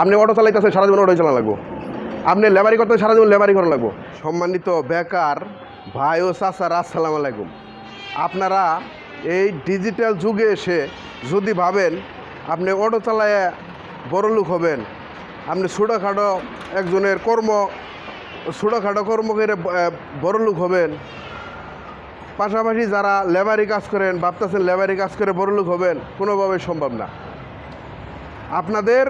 আপনি অটো চালাইতেছেন সারা জীবন অটোই চালা লাগবো। আপনি লেবারি করতে সারা জীবন লেবারি করা লাগবো। সম্মানিত বেকার ভাই ও চাচারা আসসালামু আলাইকুম। আপনারা এই ডিজিটাল যুগে এসে যদি ভাবেন আপনি অটো চালায় বড় লোক হবেন আপনি ছোটোখাটো একজনের কর্ম ছোটোখাটো কর্ম করে আহ, বড় লোক হবেন। পাশাপাশি যারা লেবারি কাজ করেন ভাবতেছেন লেবারি কাজ করে বড় লোক হবেন কোনোভাবেই সম্ভব না। আপনাদের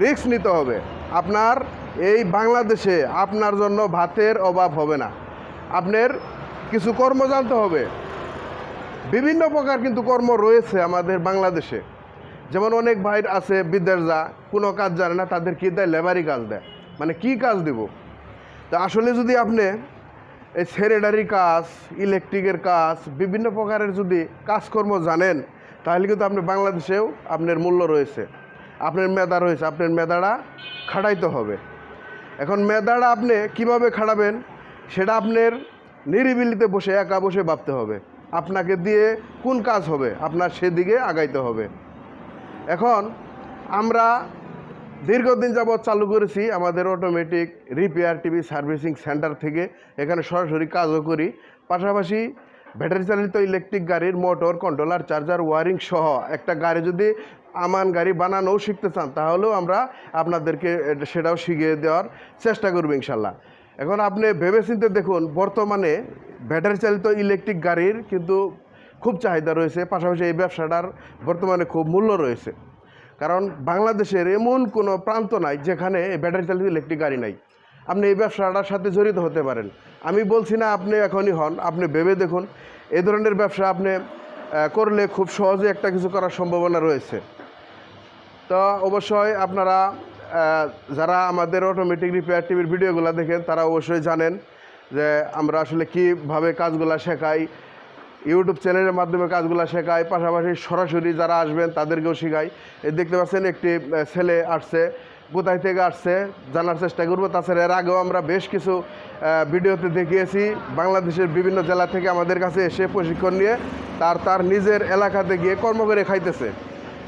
রিস্ক নিতে হবে। আপনার এই বাংলাদেশে আপনার জন্য ভাতের অভাব হবে না। আপনার কিছু কর্ম জানতে হবে। বিভিন্ন প্রকার কিন্তু কর্ম রয়েছে আমাদের বাংলাদেশে। যেমন অনেক ভাই আছে বিদেশ যা কোনো কাজ জানে না, তাদের কি দেয়? লেবারি কাজ দেয়। মানে কি কাজ দেব? তো আসলে যদি আপনি এই সেরেডারি কাজ ইলেকট্রিকের কাজ, বিভিন্ন প্রকারের যদি কাজকর্ম জানেন, তাহলে কিন্তু আপনি বাংলাদেশেও আপনার মূল্য রয়েছে। আপনার মেদা রয়েছে, আপনার মেদাটা খাটাইতে হবে। এখন মেদাটা আপনি কীভাবে খাটাবেন, সেটা আপনার নিরিবিলিতে বসে, একা বসে ভাবতে হবে। আপনাকে দিয়ে কোন কাজ হবে, আপনার সেদিকে আগাইতে হবে। এখন আমরা দীর্ঘদিন যাবৎ চালু করেছি আমাদের automatic repair TV servicing centre থেকে। এখানে সরাসরি কাজও করি। পাশাপাশি ব্যাটারি চালিত ইলেকট্রিক গাড়ির মোটর কন্ট্রোলার চার্জার ওয়ারিং সহ একটা গাড়ি যদি আমান গাড়ি বানানোও শিখতে চান, তাহলেও আমরা আপনাদেরকে সেটাও শিখিয়ে দেওয়ার চেষ্টা করব ইনশাল্লাহ। এখন আপনি ভেবেচিন্তে দেখুন, বর্তমানে ব্যাটারি চালিত ইলেকট্রিক গাড়ির কিন্তু খুব চাহিদা রয়েছে, পাশাপাশি এই ব্যবসাটার বর্তমানে খুব মূল্য রয়েছে। কারণ বাংলাদেশের এমন কোনো প্রান্ত নাই যেখানে ব্যাটারি চালিত ইলেকট্রিক গাড়ি নাই। আপনি এই ব্যবসাটার সাথে জড়িত হতে পারেন। আমি বলছি না আপনি এখনই হন, আপনি ভেবে দেখুন এই ধরনের ব্যবসা আপনি করলে খুব সহজে একটা কিছু করার সম্ভাবনা রয়েছে। তো অবশ্যই আপনারা যারা আমাদের অটোমেটিক রিপেয়ার টিভির ভিডিওগুলো দেখেন, তারা অবশ্যই জানেন যে আমরা আসলে কীভাবে কাজগুলো শেখাই। ইউটিউব চ্যানেলের মাধ্যমে কাজগুলো শেখাই, পাশাপাশি সরাসরি যারা আসবেন, তাদেরকেও শেখাই। দেখতে পাচ্ছেন, একটি ছেলে আসছে, কোথায় থেকে আসছে, জানার চেষ্টা করব। তাছাড়া এর আগেও আমরা বেশ কিছু ভিডিওতে দেখিয়েছি। বাংলাদেশের বিভিন্ন জেলা থেকে আমাদের কাছে এসে প্রশিক্ষণ নিয়ে, তার তার নিজের এলাকাতে গিয়ে কর্ম করে খাইতেছে।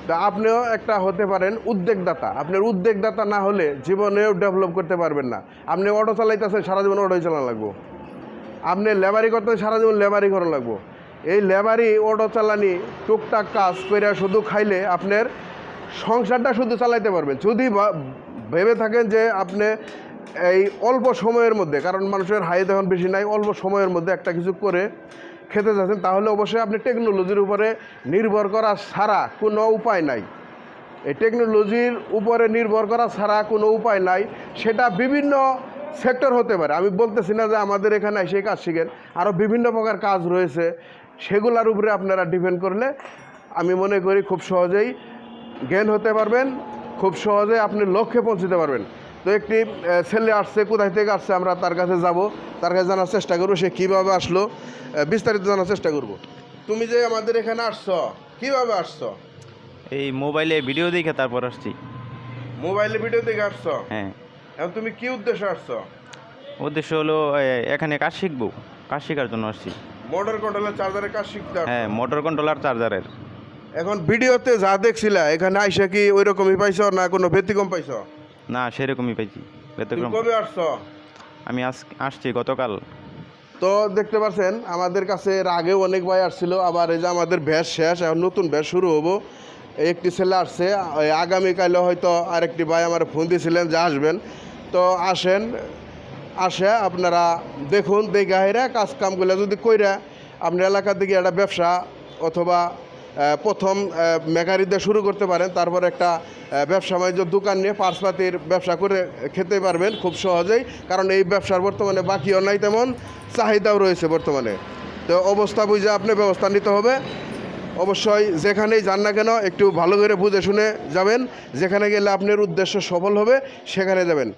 তা আপনিও একটা হতে পারেন উদ্যোগদাতা। আপনার উদ্যোগদাতা না হলে জীবনেও ডেভেলপ করতে পারবেন না। আপনি অটো চালাইতেছেন, সারা জীবন অটোই চালানো লাগবো। আপনি লেবারি করতে সারা জীবন লেবারি করা লাগবো। এই লেবারি অটো চালানি, টুকটাক কাজ করে শুধু খাইলে আপনার সংসারটা শুধু চালাইতে পারবেন। যদি ভেবে থাকেন যে আপনি এই অল্প সময়ের মধ্যে, কারণ মানুষের হাই এখন বেশি নাই, অল্প সময়ের মধ্যে একটা কিছু করে খেতে যাচ্ছেন, তাহলে অবশ্যই আপনি টেকনোলজির উপরে নির্ভর করা ছাড়া কোনো উপায় নাই। এই টেকনোলজির উপরে নির্ভর করা ছাড়া কোনো উপায় নাই, সেটা বিভিন্ন সেক্টর হতে পারে। আমি বলতেছি না যে আমাদের এখানে এসে কাজ শিখেন আরও বিভিন্ন প্রকার কাজ রয়েছে, সেগুলোর উপরে আপনারা ডিপেন্ড করলে আমি মনে করি খুব সহজেই জ্ঞান হতে পারবেন, খুব সহজে আপনি লক্ষ্যে পৌঁছতে পারবেন। তো একটি ছেলে আসছে কোথায় থেকে আসছে আমরা তার কাছে যাব তার কাছে জানার চেষ্টা করব সে কীভাবে আসলো বিস্তারিত জানার চেষ্টা করব। তুমি যে আমাদের এখানে আসছো কীভাবে আসছো? এই মোবাইলে ভিডিও দেখে তারপর আসছি। মোবাইলে ভিডিও দেখে আসছো? হ্যাঁ। এখন তুমি কি উদ্দেশ্যে আসছো? উদ্দেশ্য হলো এখানে কাজ শিখব কাজ শেখার জন্য আসছি। মোটর কন্ট্রোলার চার্জারের কাজ শিখতে। হ্যাঁ মোটর কন্ট্রোলার চার্জারের এখন ভিডিওতে যা দেখছিলা এখানে আইসা কি ওই রকমই পাইছো না কোনো ব্যতিক্রম পাইছো? না সেরকমই পাইছি। তুমি ব্যতিক্রম কবে আসছো? আমি আজ আসছি গতকাল। তো দেখতে পাচ্ছেন আমাদের কাছে এর আগেও অনেক ভাই আসছিল আবার এই যে আমাদের ব্যাস শেষ এখন নতুন ব্যাস শুরু হব। এই একটি ছেলে আসছে ওই আগামীকালে হয়তো আরেকটি ভাই আমার ফোন দিয়েছিলেন যে আসবেন। তো আসেন আসে আপনারা দেখুন দেখে হাইরা কাজ কামগুলো যদি কইরা আপনার এলাকা থেকে একটা ব্যবসা অথবা প্রথম মেকারি দিয়ে শুরু করতে পারেন, তারপর একটা ব্যবসা বাণিজ্য দোকান নিয়ে পার্সপাতির ব্যবসা করে খেতে পারবেন খুব সহজেই, কারণ এই ব্যবসার বর্তমানে বাকিও নাই তেমন, চাহিদাও রয়েছে বর্তমানে। তো অবস্থা বুঝে আপনি ব্যবস্থা নিতে হবে। অবশ্যই যেখানেই যান না কেন, একটু ভালো করে বুঝে শুনে যাবেন, যেখানে গেলে আপনার উদ্দেশ্য সফল হবে, সেখানে যাবেন।